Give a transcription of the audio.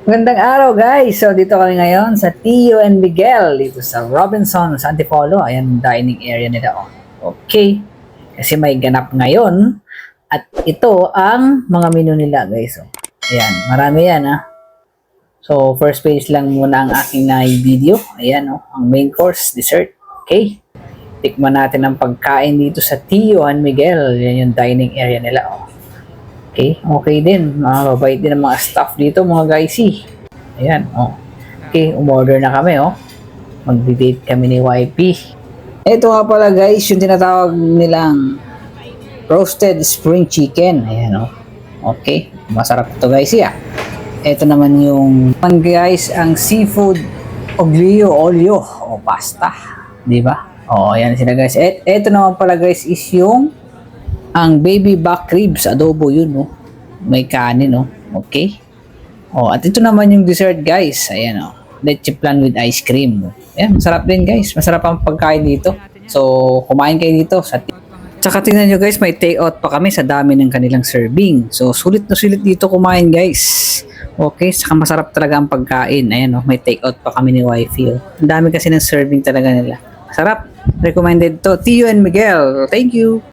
Magandang araw guys! So dito kami ngayon sa Tio and Miguel dito sa Robinson, sa Antipolo. Ayan, dining area nila. Oh. Okay. Kasi may ganap ngayon. At ito ang mga menu nila guys. Oh. Ayan, marami yan ha. So first page lang muna ang aking na video. Ayan oh, ang main course, dessert. Okay. Tikman natin ang pagkain dito sa Tio and Miguel. Yan yung dining area nila. Oh. Okay, okay din. Mga babait din ang mga staff dito, mga guysy. Ayan, oh. Okay, umorder na kami, oh. Mag-date kami ni YP. Ito nga pala guys, yung tinatawag nilang roasted spring chicken. Ayan, oh. Okay, masarap ito guys, yeah. Ito naman yung, guys, ang seafood oglio olio o pasta. Di ba? Oh, ayan sila guys. Ito naman pala guys is yung ang baby back ribs adobo yun no may kanin no okay oh at ito naman yung dessert guys ayan oh leche plan with ice cream no? ayan masarap din guys masarap ang pagkain dito so kumain kayo dito sa Tsaka tingnan nyo guys, may take out pa kami sa dami ng kanilang serving. So, sulit na sulit dito kumain guys. Okay, saka masarap talaga ang pagkain. Ayan oh, may take out pa kami ni wifey. Oh. Ang dami kasi ng serving talaga nila. Sarap. Recommended to. Tio and Miguel. Thank you.